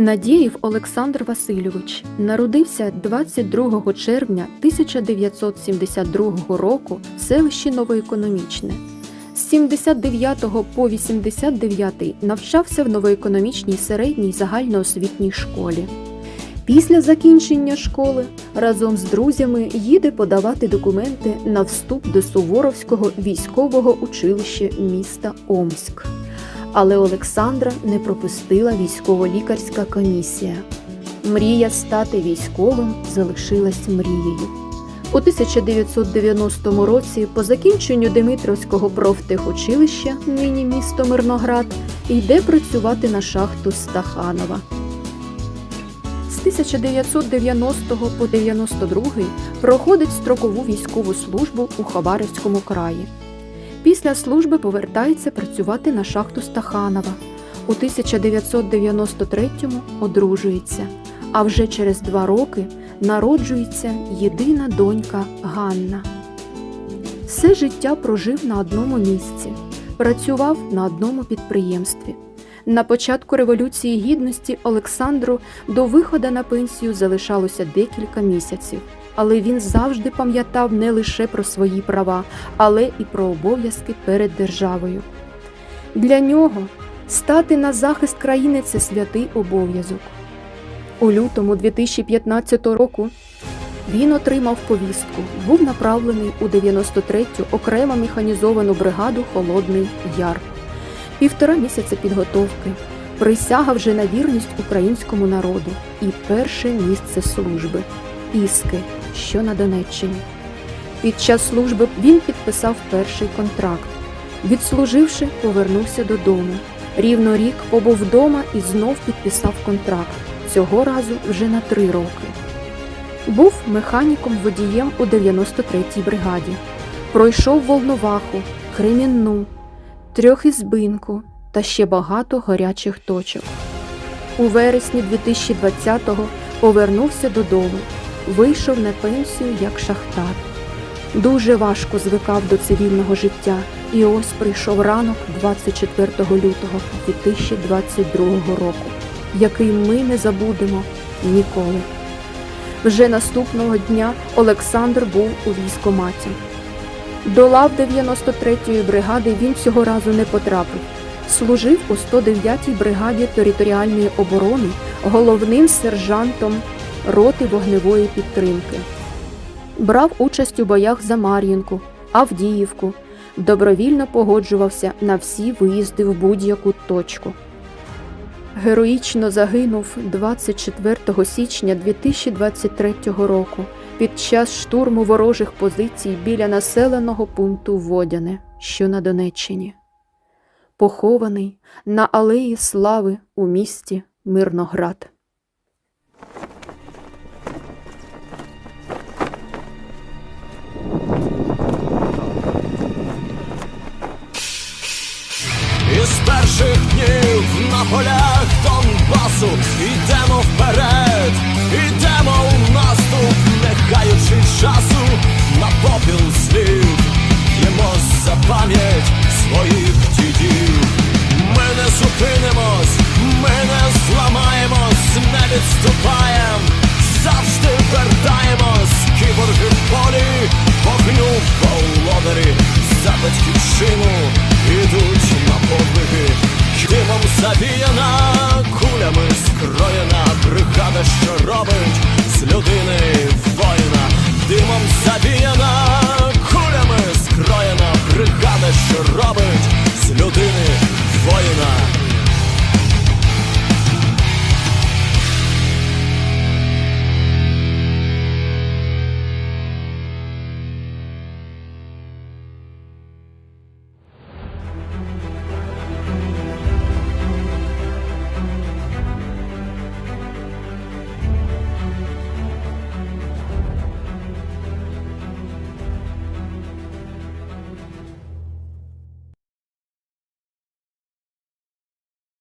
Надіїв Олександр Васильович народився 22 червня 1972 року в селищі Новоекономічне. З 79 по 89 навчався в новоекономічній середній загальноосвітній школі. Після закінчення школи разом з друзями їде подавати документи на вступ до Суворовського військового училища міста Омськ. Але Олександра не пропустила військово-лікарська комісія. Мрія стати військовим залишилась мрією. У 1990 році, по закінченню Димитровського профтехучилища, нині місто Мирноград, йде працювати на шахту Стаханова. З 1990 по 92 проходить строкову військову службу у Хабаровському краї. Після служби повертається працювати на шахту Стаханова. У 1993-му одружується, а вже через два роки народжується єдина донька Ганна. Все життя прожив на одному місці, працював на одному підприємстві. На початку Революції Гідності Олександру до виходу на пенсію залишалося декілька місяців, але він завжди пам'ятав не лише про свої права, але і про обов'язки перед державою. Для нього стати на захист країни це святий обов'язок. У лютому 2015 року він отримав повістку, був направлений у 93-ю окремо механізовану бригаду Холодний Яр. Півтора місяця підготовки, присяга вже на вірність українському народу і перше місце служби Іски, що на Донеччині. Під час служби він підписав перший контракт. Відслуживши, повернувся додому. Рівно рік побув вдома і знов підписав контракт. Цього разу вже на три роки. Був механіком водієм у 93-й бригаді. Пройшов Волноваху, Кремінну, Трьохізбинку та ще багато гарячих точок. У вересні 2020-го повернувся додому, вийшов на пенсію як шахтар. Дуже важко звикав до цивільного життя, і ось прийшов ранок 24 лютого 2022 року, який ми не забудемо ніколи. Вже наступного дня Олександр був у військоматі. До лав 93-ї бригади він цього разу не потрапив. Служив у 109-й бригаді територіальної оборони головним сержантом роти вогневої підтримки. Брав участь у боях за Мар'їнку, Авдіївку, добровільно погоджувався на всі виїзди в будь-яку точку. Героїчно загинув 24 січня 2023 року під час штурму ворожих позицій біля населеного пункту Водяне, що на Донеччині. Похований на алеї Слави у місті Мирноград. Із перших днів на полях Донбасу йдемо вперед, йдемо у наступ, не хаючи часу на попіл слів, П'ємо за пам'ять своїх дідів. Ми не зупинимось, ми не зламаємось, не відступаєм, завжди вертаємось, кіборги в полі, вогню володарі, за батьківщину ідуть мовники, Хімом завіяна, кулями скроєна бригада, що робить з людини воїна.